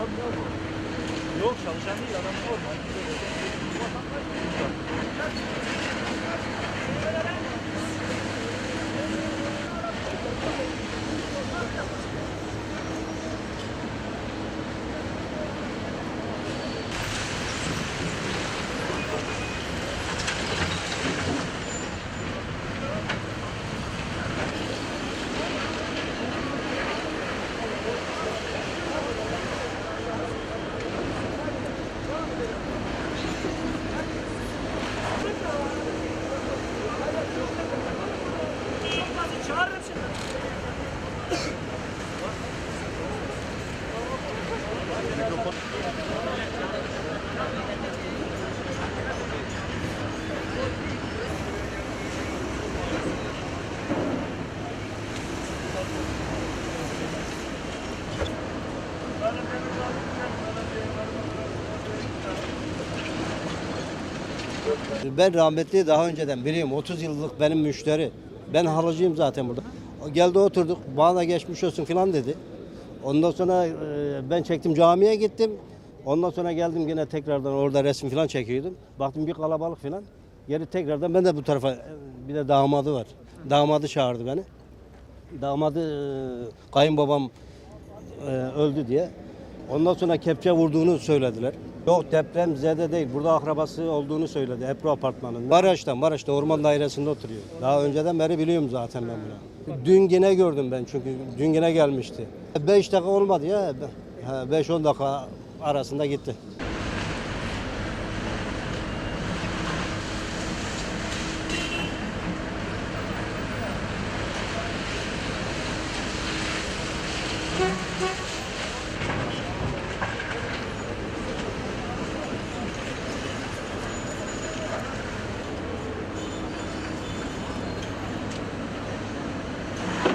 Tabii abi. Yok çalışan değil adam normal. Ben rahmetli daha önceden biliyorum 30 yıllık benim müşteri. Ben halıcıyım zaten burada. Geldi oturduk bana geçmiş olsun falan dedi. Ondan sonra e, ben çektim camiye gittim. Ondan sonra geldim yine tekrardan orada resim falan çekiyordum. Baktım bir kalabalık falan. Geri tekrardan ben de bu tarafa e, bir de damadı var. Damadı çağırdı beni. Damadı e, kayınbabam öldü diye. Ondan sonra kepçe vurduğunu söylediler. Yok deprem zede değil. Burada akrabası olduğunu söyledi. Ebru apartmanında. Maraş'ta, Maraş'ta orman dairesinde oturuyor. Daha önceden beri biliyorum zaten ben bunu. Dün yine gördüm ben çünkü dün yine gelmişti. 5 dakika olmadı ya. 5-10 dakika arasında gitti.